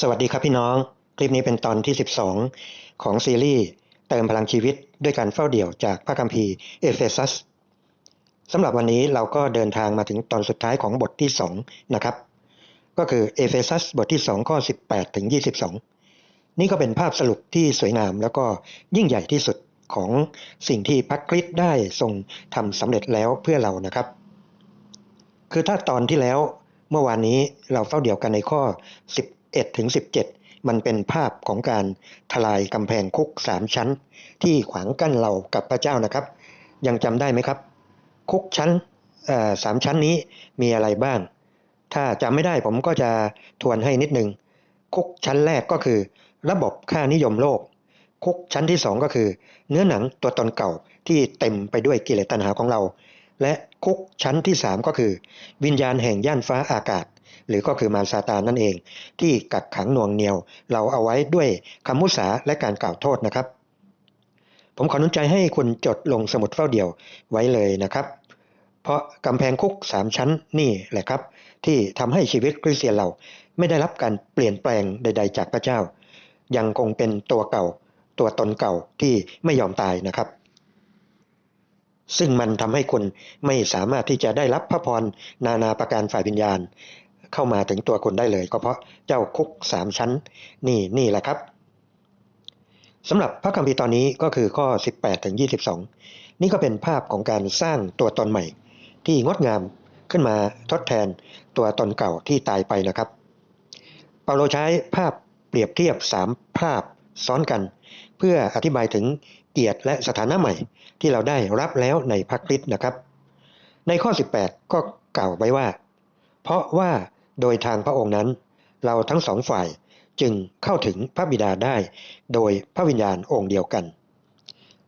สวัสดีครับพี่น้อง คลิปนี้เป็นตอนที่ 12 ของซีรีส์เติมพลังชีวิตด้วยการเฝ้าเดี่ยวจากพระคัมภีร์เอเฟซัสสำหรับวันนี้เราก็เดินทางมาถึงตอนสุดท้ายของบทที่ 2 นะครับ ก็คือเอเฟซัสบทที่ 2 ข้อ 18 ถึง 22 นี่ก็เป็นภาพสรุปที่สวยงามแล้วก็ยิ่งใหญ่ที่สุดของสิ่งที่พระคริสต์ได้ทรงทำสำเร็จแล้วเพื่อเรานะครับ คือถ้าตอนที่แล้วเมื่อวานนี้เราเฝ้าเดี่ยวกันในข้อ 11ถึง17 มันเป็นภาพของการทลายกำแพงคุกสามชั้น ที่ขวางกั้นเรากับพระเจ้านะครับ ยังจำได้ไหมครับ คุกชั้นสามชั้นนี้มีอะไรบ้าง ถ้าจำไม่ได้ผมก็จะทวนให้นิดนึง คุกชั้นแรกก็คือ ระบบค่านิยมโลก คุกชั้นที่สองก็คือ เนื้อหนังตัวตนเก่าที่เต็มไปด้วยกิเลสตัณหาของเรา และคุกชั้นที่สามก็คือ วิญญาณแห่งย่านฟ้าอากาศ หรือก็คือมารซาตานนั่นเอง ที่กักขังหน่วงเหนียว เราเอาไว้ด้วยคำมุสาและการกล่าวโทษนะครับ ผมขออนุญใจให้คุณจดลงสมุดเฝ้าเดี่ยวไว้เลยนะครับ เพราะกำแพงคุกสามชั้นนี่แหละครับ ที่ทำให้ชีวิตคริสเตียนเราไม่ได้รับการเปลี่ยนแปลงใด ๆ จากพระเจ้า ยังคงเป็นตัวเก่า ตัวตนเก่าที่ไม่ยอมตายนะครับซึ่งมันทำให้คุณไม่สามารถที่จะได้รับพระพรนานาประการฝ่ายวิญญาณ เข้ามาถึงตัวคุณได้เลย ก็เพราะเจ้าคุกสามชั้น นี่นี่แหละครับสำหรับพระคัมภีร์ตอนนี้ก็คือข้อ 18ถึง22 นี่ก็เป็นภาพของการสร้างตัวตนใหม่ ที่งดงามขึ้นมาทดแทนตัวตนเก่าที่ตายไปนะครับ เปาโลใช้ภาพเปรียบเทียบสามภาพซ้อนกัน เพื่ออธิบายถึงเกียรติและสถานะใหม่ ที่เราได้รับแล้วในพระคริสต์นะครับ ในข้อ 18 ก็กล่าวไว้ว่า เพราะว่า โดยทางพระองค์นั้น เราทั้งสองฝ่ายจึงเข้าถึงพระบิดาได้ โดยพระวิญญาณองค์เดียวกัน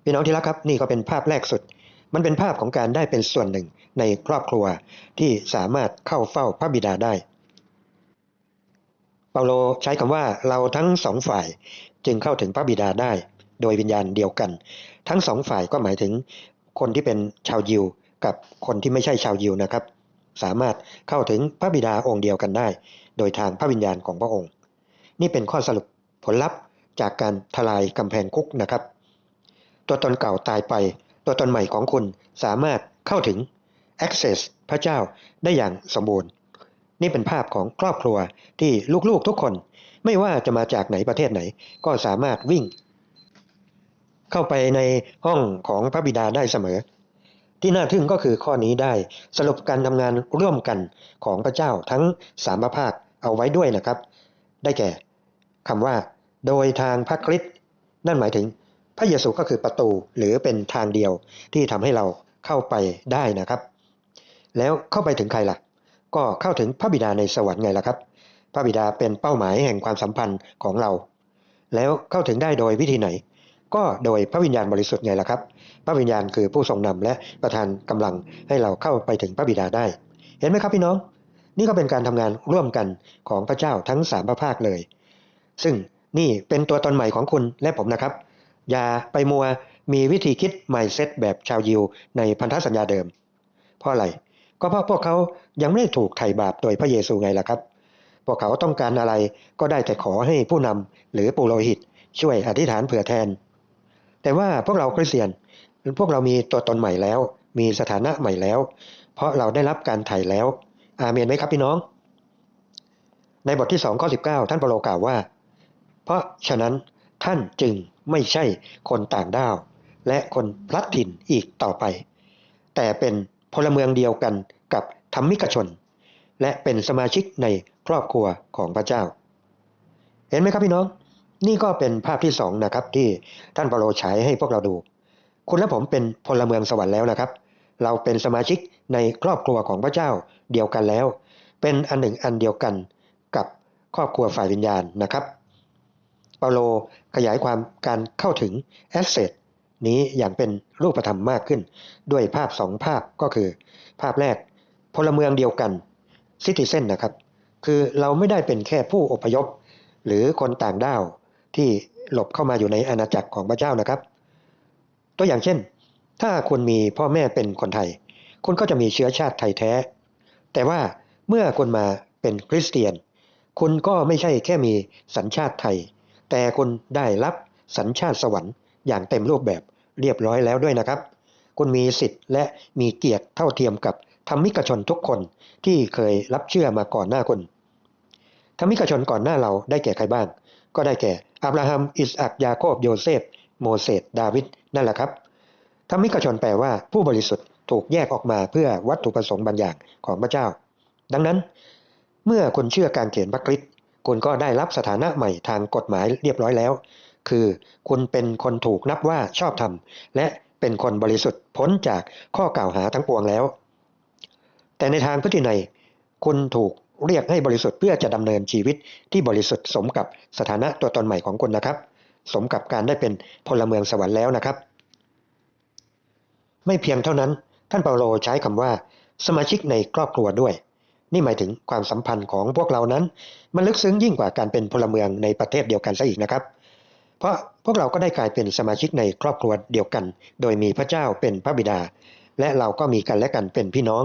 พี่น้องที่รักครับนี่ก็เป็นภาพแรกสุด มันเป็นภาพของการได้เป็นส่วนหนึ่งในครอบครัวที่สามารถเข้าเฝ้าพระบิดาได้ เปาโลใช้คำว่าเราทั้งสองฝ่ายจึงเข้าถึงพระบิดาได้ โดยวิญญาณเดียวกัน ทั้งสองฝ่ายก็หมายถึงคนที่เป็นชาวยิวกับคนที่ไม่ใช่ชาวยิวนะครับ สามารถเข้าถึงพระบิดาองค์เดียวกันได้ โดยทางพระวิญญาณของพระองค์ นี่เป็นข้อสรุปผลลัพธ์จากการทลายกำแพงคุกนะครับ ตัวตนเก่าตายไป ตัวตนใหม่ของคุณสามารถเข้าถึง access พระเจ้าได้อย่างสมบูรณ์ นี่เป็นภาพของครอบครัวที่ลูกๆทุกคน ไม่ว่าจะมาจากไหนประเทศไหน ก็สามารถวิ่ง เข้าไปในห้องของพระบิดาได้เสมอ ที่น่าทึ่งก็คือข้อนี้ได้สรุปการทำงานร่วมกันของพระเจ้าทั้งสามพระภาคเอาไว้ด้วยนะครับ ได้แก่คำว่า โดยทางพระคริสต์นั่นหมายถึง พระเยซูก็คือประตูหรือเป็นทางเดียวที่ทำให้เราเข้าไปได้นะครับ แล้วเข้าไปถึงใครล่ะ ก็เข้าถึงพระบิดาในสวรรค์ไงล่ะครับ พระบิดาเป็นเป้าหมายแห่งความสัมพันธ์ของเรา แล้วเข้าถึงได้โดยวิธีไหน ก็โดยพระวิญญาณบริสุทธิ์ไงล่ะครับ พระวิญญาณคือผู้ทรงนำและประทานกำลังให้เราเข้าไปถึงพระบิดาได้ เห็นไหมครับพี่น้อง นี่ก็เป็นการทำงานร่วมกันของพระเจ้าทั้งสามพระภาคเลย ซึ่งนี่เป็นตัวตนใหม่ของคุณและผมนะครับ อย่าไปมัวมีวิธีคิดใหม่เซตแบบชาวยิวในพันธสัญญาเดิม เพราะอะไร ก็เพราะพวกเขายังไม่ได้ถูกไถ่บาปโดยพระเยซูไงล่ะครับ พวกเขาต้องการอะไรก็ได้แต่ขอให้ผู้นำหรือปุโรหิต ช่วยอธิษฐานเผื่อแทน แต่ว่าพวกเราคริสเตียน พวกเรามีตัวตนใหม่แล้ว มีสถานะใหม่แล้ว เพราะเราได้รับการไถ่แล้ว อาเมนไหมครับพี่น้อง ในบทที่2ข้อ19 ท่านเปโลกล่าวว่า เพราะฉะนั้นท่านจึงไม่ใช่คนต่างด้าว และคนพลัดถิ่นอีกต่อไป แต่เป็นพลเมืองเดียวกันกับธรรมิกชน และเป็นสมาชิกในครอบครัวของพระเจ้า เห็นไหมครับพี่น้อง นี่ก็เป็นภาพที่สองนะครับที่ท่านเปาโลฉายให้พวกเราดู คุณและผมเป็นพลเมืองสวรรค์แล้วนะครับ เราเป็นสมาชิกในครอบครัวของพระเจ้าเดียวกันแล้ว เป็นอันหนึ่งอันเดียวกันกับครอบครัวฝ่ายวิญญาณนะครับเปาโลขยายความการเข้าถึงแอสเซทนี้อย่างเป็นรูปธรรมมากขึ้น ด้วยภาพสองภาพก็คือ ภาพแรกพลเมืองเดียวกันซิติเซนนะครับ คือเราไม่ได้เป็นแค่ผู้อพยพ หรือคนต่างด้าว ที่หลบเข้ามาอยู่ในอาณาจักรของพระเจ้านะครับ ตัวอย่างเช่น ถ้าคุณมีพ่อแม่เป็นคนไทย คุณก็จะมีเชื้อชาติไทยแท้ แต่ว่าเมื่อคุณมาเป็นคริสเตียน คุณก็ไม่ใช่แค่มีสัญชาติไทย แต่คุณได้รับสัญชาติสวรรค์อย่างเต็มรูปแบบเรียบร้อยแล้วด้วยนะครับ คุณมีสิทธิ์และมีเกียรติเท่าเทียมกับธรรมิกชนทุกคนที่เคยรับเชื่อมาก่อนหน้าคุณธรรมิกชนก่อนหน้าเราได้แก่ใครบ้าง ก็ได้แก่ อับราฮัม อิสอักยาโคบโยเซฟ โมเสสดาวิดนั่นแหละครับธรรมิกชนแปลว่าผู้บริสุทธิ์ถูกแยกออกมาเพื่อวัตถุประสงค์บางอย่างของพระเจ้า ดังนั้น เมื่อคุณเชื่อการเขียนพระคริสต์คุณก็ได้รับสถานะใหม่ทางกฎหมายเรียบร้อยแล้ว คือคุณเป็นคนถูกนับว่าชอบธรรม และเป็นคนบริสุทธิ์พ้นจากข้อกล่าวหาทั้งปวงแล้ว แต่ในทางพฤตินัยคุณถูก เรียกให้บริสุทธิ์เพื่อจะดำเนินชีวิตที่บริสุทธิ์สมกับสถานะตัวตนใหม่ของคุณนะครับ สมกับการได้เป็นพลเมืองสวรรค์แล้วนะครับ ไม่เพียงเท่านั้น ท่านเปาโลใช้คำว่า สมาชิกในครอบครัวด้วย นี่หมายถึงความสัมพันธ์ของพวกเรานั้น มันลึกซึ้งยิ่งกว่าการเป็นพลเมืองในประเทศเดียวกันซะอีกนะครับ เพราะพวกเราก็ได้กลายเป็นสมาชิกในครอบครัวเดียวกัน โดยมีพระเจ้าเป็นพระบิดา และเราก็มีกันและกันเป็นพี่น้อง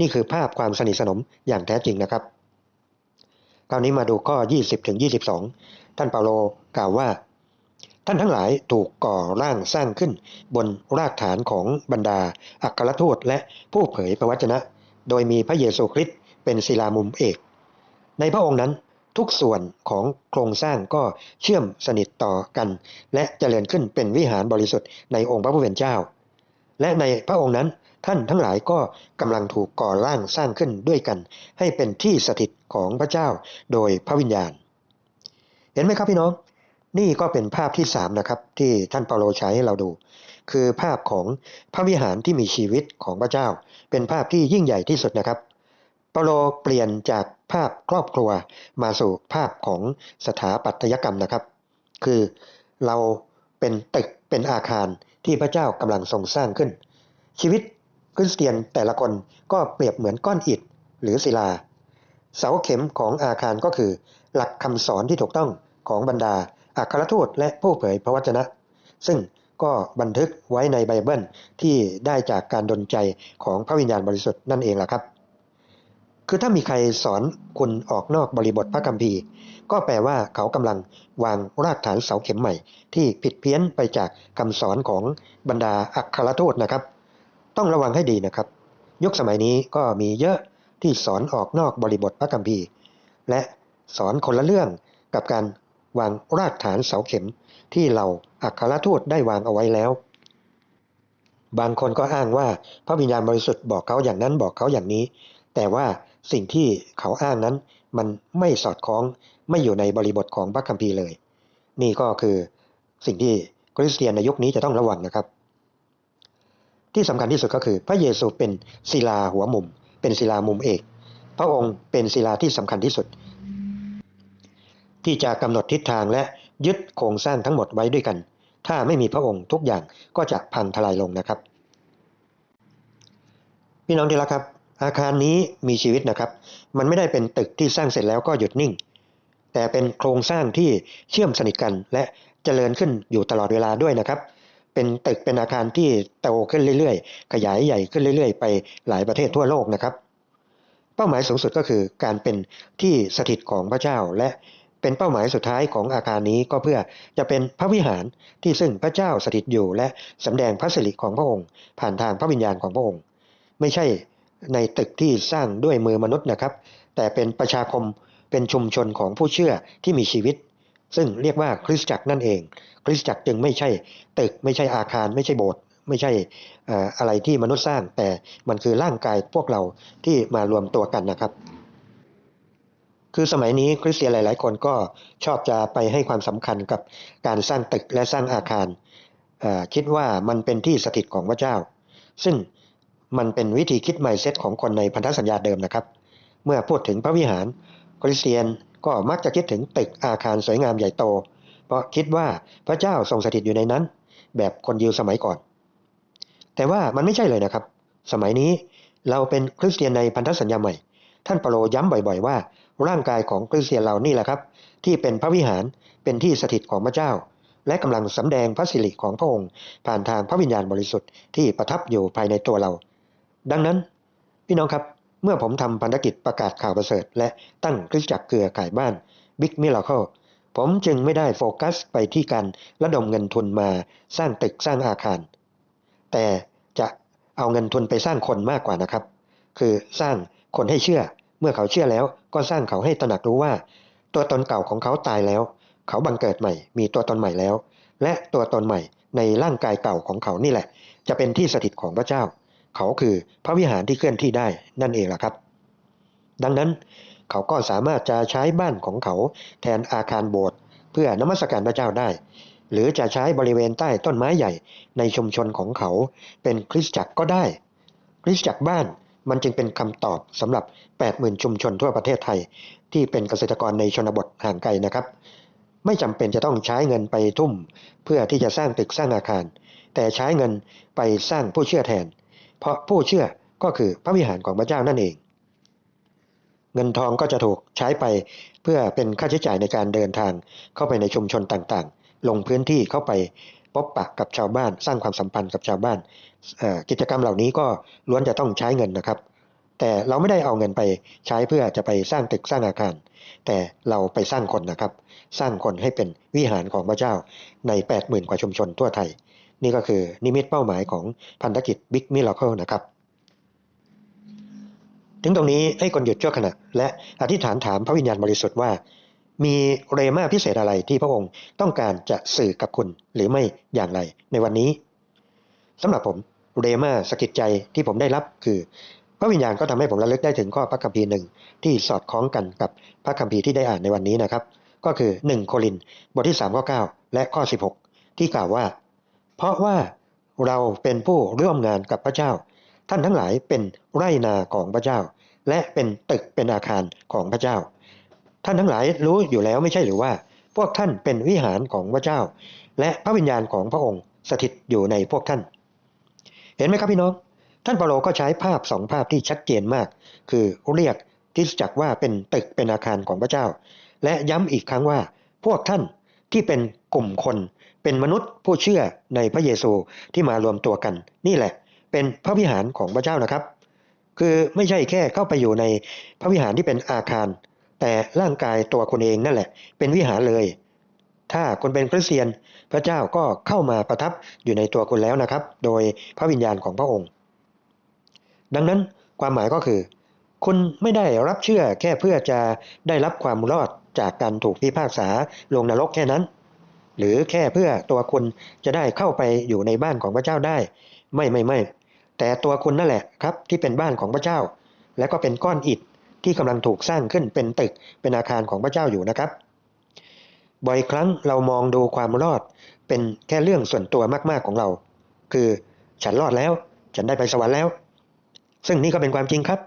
นี่คือภาพความสนิทสนมอย่างแท้จริงนะครับ คราวนี้มาดูข้อ 20ถึง22 ท่านเปาโลกล่าวว่า ท่านทั้งหลายถูกก่อร่างสร้างขึ้นบนรากฐานของบรรดา อัครทูตและผู้เผยพระวจนะ โดยมีพระเยซูคริสต์เป็นศิลามุมเอก ในพระองค์นั้นทุกส่วนของโครงสร้างก็เชื่อมสนิทต่อกัน และเจริญขึ้นเป็นวิหารบริสุทธิ์ในองค์พระผู้เป็นเจ้า และในพระองค์นั้น ท่านทั้งหลายก็กำลังถูกก่อร่างสร้างขึ้นด้วยกัน ให้เป็นที่สถิตของพระเจ้าโดยพระวิญญาณ เห็นไหมครับพี่น้อง นี่ก็เป็นภาพที่สามนะครับที่ท่านเปาโลใช้ให้เราดู คือภาพของพระวิหารที่มีชีวิตของพระเจ้า เป็นภาพที่ยิ่งใหญ่ที่สุดนะครับเปาโลเปลี่ยนจากภาพครอบครัวมาสู่ภาพของสถาปัตยกรรมนะครับ คือเราเป็นตึกเป็นอาคารที่พระเจ้ากำลังทรงสร้างขึ้น ชีวิต คริสเตียนแต่ละคนก็เปรียบเหมือนก้อนอิฐหรือศิลา เสาเข็มของอาคารก็คือ หลักคำสอนที่ถูกต้องของบรรดาอัครทูตและผู้เผยพระวจนะ ซึ่งก็บันทึกไว้ในไบเบิลที่ได้จากการดลใจของพระวิญญาณบริสุทธิ์นั่นเองล่ะครับ คือถ้ามีใครสอนคุณออกนอกบริบทพระคัมภีร์ ก็แปลว่าเขากำลังวางรากฐานเสาเข็มใหม่ ที่ผิดเพี้ยนไปจากคำสอนของบรรดาอัครทูตนะครับ ต้องระวังให้ดีนะครับ ยุคสมัยนี้ก็มีเยอะที่สอนออกนอกบริบทพระคัมภีร์ และสอนคนละเรื่องกับการวางรากฐานเสาเข็มที่เราอัครทูตได้วางเอาไว้แล้ว บางคนก็อ้างว่าพระวิญญาณบริสุทธิ์บอกเขาอย่างนั้นบอกเขาอย่างนี้ แต่ว่าสิ่งที่เขาอ้างนั้นมันไม่สอดคล้องไม่อยู่ในบริบทของพระคัมภีร์เลย นี่ก็คือสิ่งที่คริสเตียนในยุคนี้จะต้องระวังนะครับ ที่สำคัญที่สุดก็คือ พระเยซูเป็นศิลาหัวมุม เป็นศิลามุมเอก พระองค์เป็นศิลาที่สำคัญที่สุด ที่จะกำหนดทิศทางและยึดโครงสร้างทั้งหมดไว้ด้วยกัน ถ้าไม่มีพระองค์ทุกอย่างก็จะพังทลายลงนะครับ พี่น้องที่รักครับ อาคารนี้มีชีวิตนะครับ มันไม่ได้เป็นตึกที่สร้างเสร็จแล้วก็หยุดนิ่ง แต่เป็นโครงสร้างที่เชื่อมสนิทกันและเจริญขึ้นอยู่ตลอดเวลาด้วยนะครับ เป็นตึกเป็นอาคารที่โตขึ้นเรื่อยๆ ขยายใหญ่ขึ้นเรื่อยๆ ไปหลายประเทศทั่วโลกนะครับ เป้าหมายสูงสุดก็คือการเป็นที่สถิตของพระเจ้า และเป็นเป้าหมายสุดท้ายของอาคารนี้ก็เพื่อจะเป็นพระวิหารที่ซึ่งพระเจ้าสถิตอยู่ และสำแดงพระสิริของพระองค์ ผ่านทางพระวิญญาณของพระองค์ ไม่ใช่ในตึกที่สร้างด้วยมือมนุษย์นะครับ แต่เป็นประชาคมเป็นชุมชนของผู้เชื่อที่มีชีวิต ซึ่งเรียกว่าคริสตจักรนั่นเอง คริสตจักรจึงไม่ใช่ตึกไม่ใช่อาคาร ไม่ใช่โบสถ์ไม่ใช่อะไรที่มนุษย์สร้าง แต่มันคือร่างกายพวกเราที่มารวมตัวกันนะครับ คือสมัยนี้คริสเตียนหลาย ๆ คนก็ชอบจะไปให้ความสำคัญกับการสร้างตึกและสร้างอาคารคิดว่ามันเป็นที่สถิตของพระเจ้า ซึ่งมันเป็นวิธีคิด mindset ของคนในพันธสัญญาเดิมนะครับ เมื่อพูดถึงพระวิหารคริสเตียน ก็มักจะคิดถึงตึกอาคารสวยงามใหญ่โต เพราะคิดว่าพระเจ้าทรงสถิตอยู่ในนั้น แบบคนยิวสมัยก่อน แต่ว่ามันไม่ใช่เลยนะครับ สมัยนี้เราเป็นคริสเตียนในพันธสัญญาใหม่ ท่านเปโลย้ำบ่อย ๆ ว่าร่างกายของคริสเตียนเรานี่แหละครับ ที่เป็นพระวิหารเป็นที่สถิตของพระเจ้า และกำลังสำแดงพระสิริของพระองค์ ผ่านทางพระวิญญาณบริสุทธิ์ที่ประทับอยู่ภายในตัวเรา ดังนั้น พี่น้องครับ เมื่อผมทำพันธกิจประกาศข่าวประเสริฐ และตั้งคริสตจักรเครือข่ายบ้าน Big Miracle ผมจึงไม่ได้โฟกัสไปที่การระดมเงินทุนมาสร้างตึกสร้างอาคาร แต่จะเอาเงินทุนไปสร้างคนมากกว่านะครับ คือสร้างคนให้เชื่อ เมื่อเขาเชื่อแล้วก็สร้างเขาให้ตระหนักรู้ว่า ตัวตนเก่าของเขาตายแล้ว เขาบังเกิดใหม่ มีตัวตนใหม่แล้ว และตัวตนใหม่ในร่างกายเก่าของเขานี่แหละ จะเป็นที่สถิตของพระเจ้า เขาคือพระวิหารที่เคลื่อนที่ได้นั่นเองล่ะครับ ดังนั้นเขาก็สามารถจะใช้บ้านของเขาแทนอาคารโบสถ์เพื่อนมัสการพระเจ้าได้ หรือจะใช้บริเวณใต้ต้นไม้ใหญ่ในชุมชนของเขาเป็นคริสตจักรก็ได้ คริสตจักรบ้านมันจึงเป็นคำตอบสำหรับ 80,000 ชุมชนทั่วประเทศไทย ที่เป็นเกษตรกรในชนบทห่างไกลนะครับ ไม่จำเป็นจะต้องใช้เงินไปทุ่ม เพื่อที่จะสร้างตึกสร้างอาคาร แต่ใช้เงินไปสร้างผู้เชื่อแทน เพราะผู้เชื่อก็คือพระวิหารของพระเจ้านั่นเอง เงินทองก็จะถูกใช้ไปเพื่อเป็นค่าใช้จ่ายในการเดินทางเข้าไปในชุมชนต่างๆ ลงพื้นที่เข้าไปพบปะกับชาวบ้านสร้างความสัมพันธ์กับชาวบ้าน กิจกรรมเหล่านี้ก็ล้วนจะต้องใช้เงินนะครับ แต่เราไม่ได้เอาเงินไปใช้เพื่อจะไปสร้างตึกสร้างอาคาร แต่เราไปสร้างคนนะครับ สร้างคนให้เป็นวิหารของพระเจ้าใน 80,000 กว่าชุมชนทั่วไทย นี่ก็คือนิมิตเป้าหมายของพันธกิจ Big Miracle นะครับ ถึงตรงนี้ให้คนหยุดชั่วขณะ และอธิษฐานถามพระวิญญาณบริสุทธิ์ว่า มีเรมาพิเศษอะไรที่พระองค์ต้องการจะสื่อกับคุณหรือไม่อย่างไรในวันนี้สำหรับผมเรมาสกิดใจที่ผมได้รับคือ พระวิญญาณก็ทำให้ผมระลึกได้ถึงข้อพระคัมภีร์หนึ่งที่สอดคล้องกันกับพระคัมภีร์ที่ได้อ่านในวันนี้นะครับ ก็คือ 1 โครินบทที่3ข้อ9และข้อ 16 ที่กล่าวว่า เพราะว่าเราเป็นผู้ร่วมงานกับพระเจ้า ท่านทั้งหลายเป็นไร่นาของพระเจ้า และเป็นตึกเป็นอาคารของพระเจ้า ท่านทั้งหลายรู้อยู่แล้วไม่ใช่หรือว่า พวกท่านเป็นวิหารของพระเจ้า และพระวิญญาณของพระองค์สถิตอยู่ในพวกท่าน เห็นไหมครับพี่น้อง ท่านเปาโลก็ใช้ภาพสองภาพที่ชัดเจนมาก คือเรียกคริสตจักว่าเป็นตึกเป็นอาคารของพระเจ้า และย้ำอีกครั้งว่าพวกท่าน ที่เป็นกลุ่มคน เป็นมนุษย์ผู้เชื่อในพระเยซูที่มารวมตัวกัน นี่แหละ เป็นพระวิหารของพระเจ้านะครับ คือไม่ใช่แค่เข้าไปอยู่ในพระวิหารที่เป็นอาคาร แต่ร่างกายตัวคุณเองนั่นแหละ เป็นวิหารเลย ถ้าคุณเป็นคริสเตียนพระเจ้าก็เข้ามาประทับอยู่ในตัวคุณแล้วนะครับ โดยพระวิญญาณของพระองค์ ดังนั้นความหมายก็คือ คุณไม่ได้รับเชื่อแค่เพื่อจะได้รับความรอด จากการถูกพิพากษาลงนรกแค่นั้น หรือแค่เพื่อตัวคุณจะได้เข้าไปอยู่ในบ้านของพระเจ้าได้ ไม่ไม่ไม่แต่ตัวคุณนั่นแหละครับที่เป็นบ้านของพระเจ้า และก็เป็นก้อนอิฐที่กำลังถูกสร้างขึ้นเป็นตึกเป็นอาคารของพระเจ้าอยู่นะครับ บ่อยครั้งเรามองดูความรอดเป็นแค่เรื่องส่วนตัวมากๆของเรา คือฉันรอดแล้ว ฉันได้ไปสวรรค์แล้ว ซึ่งนี่ก็เป็นความจริงครับ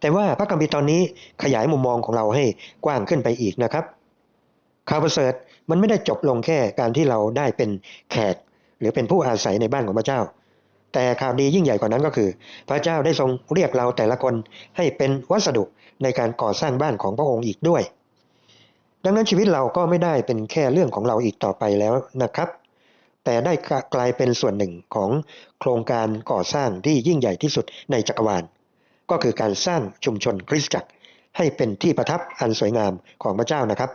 แต่ว่าพระคัมภีร์ตอนนี้ขยายมุมมองของเราให้กว้างขึ้นไปอีกนะครับข่าวประเสริฐมันไม่ได้จบลงแค่การที่เราได้เป็นแขก หรือเป็นผู้อาศัยในบ้านของพระเจ้า แต่ข่าวดียิ่งใหญ่กว่านั้นก็คือ พระเจ้าได้ทรงเรียกเราแต่ละคนให้เป็นวัสดุในการก่อสร้างบ้านของพระองค์อีกด้วย ดังนั้นชีวิตเราก็ไม่ได้เป็นแค่เรื่องของเราอีกต่อไปแล้วนะครับ แต่ได้กลายเป็นส่วนหนึ่งของโครงการก่อสร้างที่ยิ่งใหญ่ที่สุดในจักรวาล ก็คือการสร้างชุมชนคริสตจักร ให้เป็นที่ประทับอันสวยงามของพระเจ้านะครับ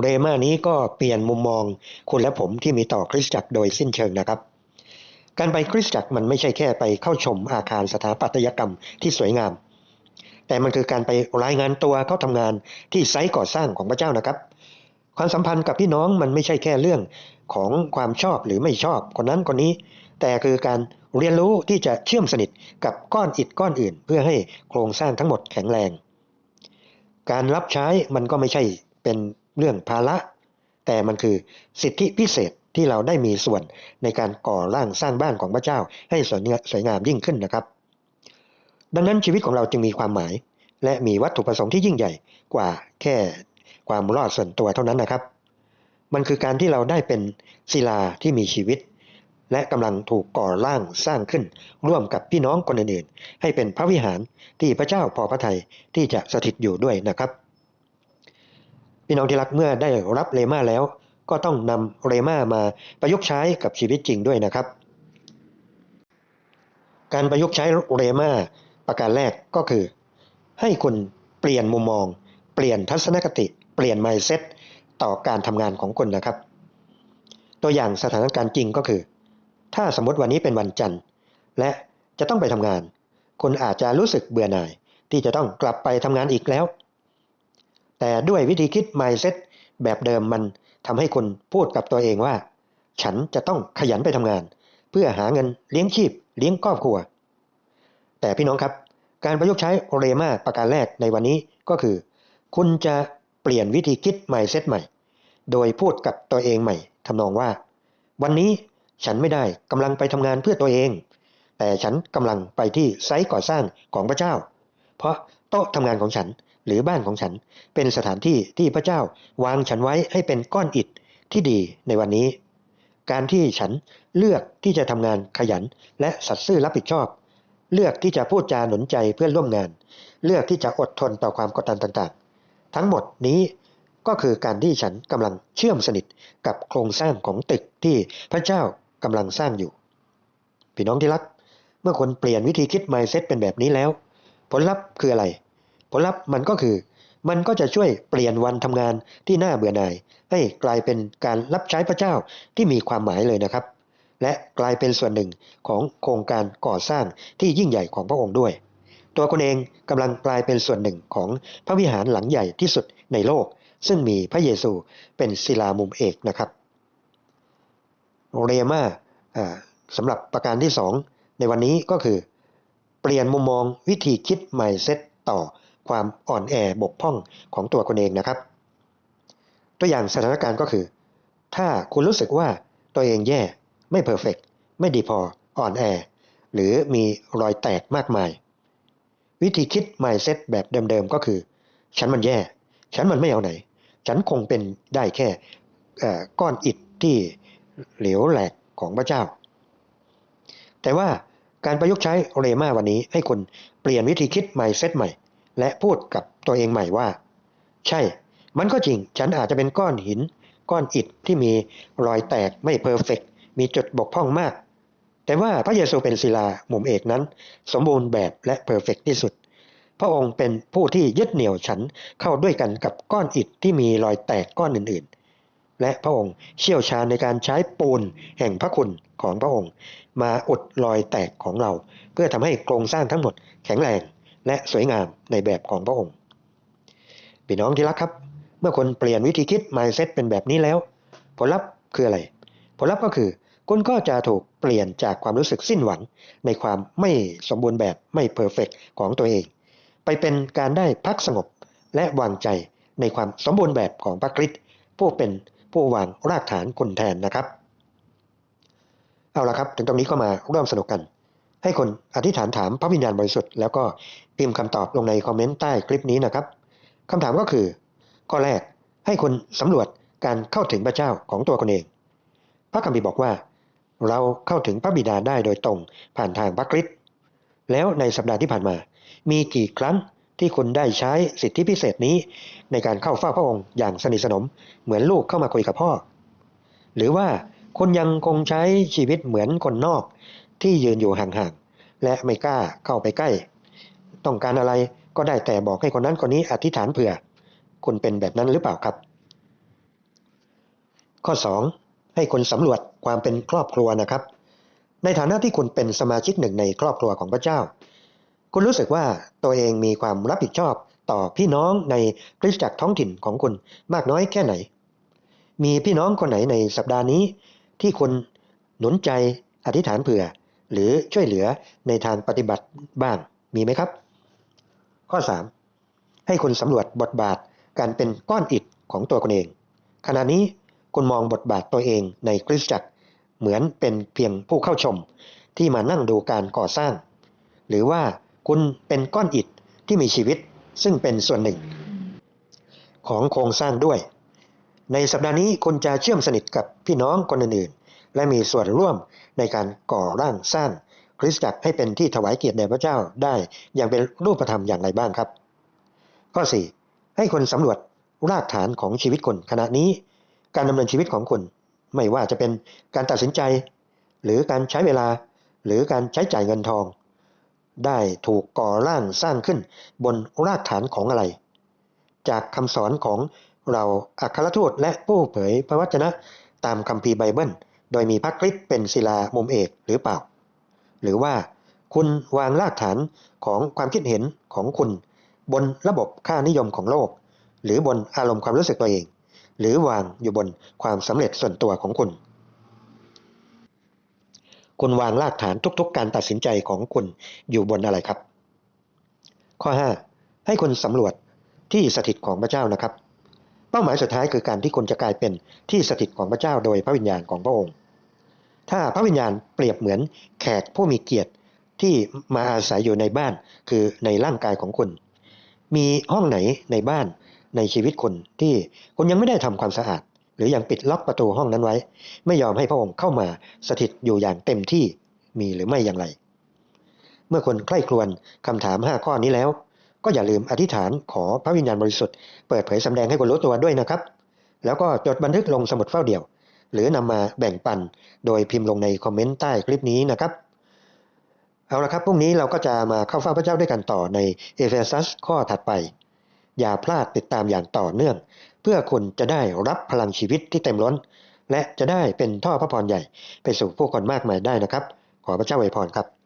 เรมานี้ก็เปลี่ยนมุมมองคุณและผมที่มีต่อคริสตจักรโดยสิ้นเชิงนะครับ การไปคริสตจักรมันไม่ใช่แค่ไปเข้าชมอาคารสถาปัตยกรรมที่สวยงาม แต่มันคือการไปรายงานตัวเข้าทำงานที่ไซต์ก่อสร้างของพระเจ้านะครับความสัมพันธ์กับพี่น้องมันไม่ใช่แค่เรื่องของความชอบหรือไม่ชอบคนนั้นคนนี้ แต่คือการเรียนรู้ที่จะเชื่อมสนิทกับก้อนอิฐก้อนอื่น เพื่อให้โครงสร้างทั้งหมดแข็งแรง การรับใช้มันก็ไม่ใช่เป็นเรื่องภาระ แต่มันคือสิทธิพิเศษที่เราได้มีส่วนในการก่อร่างสร้างบ้านของพระเจ้า ให้สวยงามสวยงามยิ่งขึ้นนะครับ ดังนั้นชีวิตของเราจึงมีความหมาย และมีวัตถุประสงค์ที่ยิ่งใหญ่กว่าแค่ความรอดส่วนตัวเท่านั้นนะครับ มันคือการที่เราได้เป็นศิลาที่มีชีวิต และกำลังถูกก่อร่างสร้างขึ้น ร่วมกับพี่น้องคนอื่นๆให้เป็นพระวิหารที่พระเจ้าพอพระทัยที่จะสถิตอยู่ด้วยนะครับ พี่น้องที่รักเมื่อได้รับเรมาแล้ว ก็ต้องนำเรมามาประยุกต์ใช้กับชีวิตจริงด้วยนะครับ การประยุกต์ใช้เรมาประการแรกก็คือ ให้คุณเปลี่ยนมุมมอง เปลี่ยนทัศนคติ เปลี่ยน mindset ต่อการทำงานของคุณนะครับ ตัวอย่างสถานการณ์จริงก็คือ ถ้าสมมติวันนี้เป็นวันจันทร์ และจะต้องไปทำงาน คุณอาจจะรู้สึกเบื่อหน่าย ที่จะต้องกลับไปทำงานอีกแล้ว แต่ด้วยวิธีคิด mindset แบบเดิมมันทำให้คุณพูดกับตัวเองว่า ฉันจะต้องขยันไปทำงาน เพื่อหาเงินเลี้ยงชีพ เลี้ยงครอบครัว แต่พี่น้องครับ การประยุกต์ใช้เรมาประการแรกในวันนี้ก็คือ คุณจะเปลี่ยนวิธีคิด mindset ใหม่ โดยพูดกับตัวเองใหม่ทำนองว่า วันนี้ ฉันไม่ได้กำลังไปทำงานเพื่อตัวเอง แต่ฉันกำลังไปที่ไซต์ก่อสร้างของพระเจ้า เพราะโต๊ะทำงานของฉันหรือบ้านของฉันเป็นสถานที่ที่พระเจ้าวางฉันไว้ให้เป็นก้อนอิฐที่ดีในวันนี้ การที่ฉันเลือกที่จะทำงานขยันและสัตย์ซื่อรับผิดชอบ เลือกที่จะพูดจาหนุนใจเพื่อนร่วมงาน เลือกที่จะอดทนต่อความกดดันต่างๆ ทั้งหมดนี้ก็คือการที่ฉันกำลังเชื่อมสนิทกับโครงสร้างของตึกที่พระเจ้า กำลังสร้างอยู่ พี่น้องที่รัก เมื่อคนเปลี่ยนวิธีคิด mindset เป็นแบบนี้แล้ว ผลลัพธ์คืออะไร ผลลัพธ์มันก็คือ มันก็จะช่วยเปลี่ยนวันทำงานที่น่าเบื่อหน่าย ให้กลายเป็นการรับใช้พระเจ้าที่มีความหมายเลยนะครับ และกลายเป็นส่วนหนึ่งของโครงการก่อสร้างที่ยิ่งใหญ่ของพระองค์ด้วย ตัวคนเองกำลังกลายเป็นส่วนหนึ่งของพระวิหารหลังใหญ่ที่สุดในโลก ซึ่งมีพระเยซูเป็นศิลามุมเอกนะครับ เรมาอ่าสำหรับประการที่สองในวันนี้ก็คือ เปลี่ยนมุมมองวิธีคิด mindset ต่อความอ่อนแอบกพร่องของตัวคนเองนะครับ ตัวอย่างสถานการณ์ก็คือ ถ้าคุณรู้สึกว่าตัวเองแย่ไม่เพอร์เฟกไม่ดีพออ่อนแอ หรือมีรอยแตกมากมาย วิธีคิด mindset แบบเดิมๆก็คือ ฉันมันแย่ ฉันมันไม่เอาไหน ฉันคงเป็นได้แค่ก้อนอิฐที่ เหลวแหลกของพระเจ้า แต่ว่าการประยุกต์ใช้เรมาวันนี้ให้คุณเปลี่ยนวิธีคิด mindset ใหม่ และพูดกับตัวเองใหม่ว่า ใช่ มันก็จริง ฉันอาจจะเป็นก้อนหิน ก้อนอิฐที่มีรอยแตกไม่เพอร์เฟกมีจุดบกพร่องมาก แต่ว่าพระเยซูเป็นศิลามุมเอกนั้น สมบูรณ์แบบและเพอร์เฟกที่สุด พระองค์เป็นผู้ที่ยึดเหนี่ยวฉันเข้าด้วยกันกับก้อนอิฐที่มีรอยแตกก้อนอื่นๆ และพระองค์เชี่ยวชาญในการใช้ปูนแห่งพระคุณของพระองค์ มาอุดรอยแตกของเรา เพื่อทำให้โครงสร้างทั้งหมดแข็งแรงและสวยงามในแบบของพระองค์พี่น้องที่รักครับ เมื่อคนเปลี่ยนวิธีคิด mindset เป็นแบบนี้แล้ว ผลลัพธ์คืออะไร ผลลัพธ์ก็คือคุณก็จะถูกเปลี่ยนจากความรู้สึกสิ้นหวัง ในความไม่สมบูรณ์แบบไม่เพอร์เฟกของตัวเอง ไปเป็นการได้พักสงบและวางใจในความสมบูรณ์แบบของพระคริสต์ผู้เป็น ผู้วางรากฐานคุณแทนนะครับ เอาละครับ ถึงตรงนี้ก็มาร่วมสนุกกัน ให้คนอธิษฐานถามพระวิญญาณบริสุทธิ์แล้วก็พิมพ์คำตอบลงในคอมเมนต์ใต้คลิปนี้นะครับคำถามก็คือ ข้อแรกให้คุณสำรวจการเข้าถึงพระเจ้าของตัวคนเอง พระคัมภีร์บอกว่า เราเข้าถึงพระบิดาได้โดยตรงผ่านทางพระคริสต์แล้วในสัปดาห์ที่ผ่านมา มีกี่ครั้ง ที่คุณได้ใช้สิทธิพิเศษนี้ ในการเข้าเฝ้าพระองค์อย่างสนิทสนม เหมือนลูกเข้ามาคุยกับพ่อ หรือว่าคุณยังคงใช้ชีวิตเหมือนคนนอก ที่ยืนอยู่ห่างๆและไม่กล้าเข้าไปใกล้ ต้องการอะไรก็ได้แต่บอกให้คนนั้นคนนี้อธิษฐานเผื่อ คุณเป็นแบบนั้นหรือเปล่าครับ ข้อ 2 ให้คุณสำรวจความเป็นครอบครัวนะครับ ในฐานะที่คุณเป็นสมาชิกหนึ่งในครอบครัวของพระเจ้า คุณรู้สึกว่าตัวเองมีความรับผิดชอบต่อพี่น้องในคริสตจักรท้องถิ่นของคุณมากน้อยแค่ไหน มีพี่น้องคนไหนในสัปดาห์นี้ ที่คุณหนุนใจอธิษฐานเผื่อ หรือช่วยเหลือในทางปฏิบัติบ้างมีไหมครับ ข้อ 3 ให้คุณสำรวจบทบาทการเป็นก้อนอิฐของตัวคุณเอง ขณะนี้คุณมองบทบาทตัวเองในคริสตจักรเหมือนเป็นเพียงผู้เข้าชมที่มานั่งดูการก่อสร้าง หรือว่า คุณเป็นก้อนอิฐที่มีชีวิตซึ่งเป็นส่วนหนึ่ง ของโครงสร้างด้วย ในสัปดาห์นี้คุณจะเชื่อมสนิทกับพี่น้องคนอื่นๆ และมีส่วนร่วมในการก่อร่างสร้างคริสตจักรให้เป็นที่ถวายเกียรติแด่พระเจ้าได้อย่างเป็นรูปธรรมอย่างไรบ้างครับ ข้อ 4 ให้คนสำรวจรากฐานของชีวิตคุณขณะนี้ การดำเนินชีวิตของคุณไม่ว่าจะเป็นการตัดสินใจ หรือการใช้เวลา หรือการใช้จ่ายเงินทอง ได้ถูกก่อร่างสร้างขึ้นบนรากฐานของอะไร จากคำสอนของเราอัครทูตและผู้เผยพระวจนะตามคัมภีร์ไบเบิล โดยมีพระคริสต์เป็นศิลามุมเอกหรือเปล่า หรือว่าคุณวางรากฐานของความคิดเห็นของคุณ บนระบบค่านิยมของโลก หรือบนอารมณ์ความรู้สึกตัวเอง หรือวางอยู่บนความสำเร็จส่วนตัวของคุณ คุณวางรากฐานทุกๆ การตัดสินใจของคุณอยู่บนอะไรครับ ข้อ 5 ให้คุณสำรวจที่สถิตของพระเจ้านะครับ เป้าหมายสุดท้ายคือการที่คุณจะกลายเป็นที่สถิตของพระเจ้าโดยพระวิญญาณของพระองค์ ถ้าพระวิญญาณเปรียบเหมือนแขกผู้มีเกียรติที่มาอาศัยอยู่ในบ้านคือในร่างกายของคุณ มีห้องไหนในบ้านในชีวิตคุณที่คุณยังไม่ได้ทำความสะอาด หรือยังปิดล็อกประตูห้องนั้นไว้ ไม่ยอมให้พระองค์เข้ามาสถิตอยู่อย่างเต็มที่มีหรือไม่อย่างไร เมื่อคุณใคร่ครวญคำถาม 5 ข้อนี้แล้ว ก็อย่าลืมอธิษฐานขอพระวิญญาณบริสุทธิ์เปิดเผยสำแดงให้คุณรู้ตัวด้วยนะครับ แล้วก็จดบันทึกลงสมุดเฝ้าเดี่ยว หรือนำมาแบ่งปัน โดยพิมพ์ลงในคอมเมนต์ใต้คลิปนี้นะครับเอาละครับพรุ่งนี้เราก็จะมาเข้าเฝ้าพระเจ้าด้วยกันต่อในเอเฟซัสข้อถัดไป อย่าพลาดติดตามอย่างต่อเนื่อง เพื่อคุณจะได้รับพลังชีวิตที่เต็มล้น และจะได้เป็นท่อพระพรใหญ่ไปสู่ผู้คนมากมายได้นะครับ ขอพระเจ้าอวยพรครับ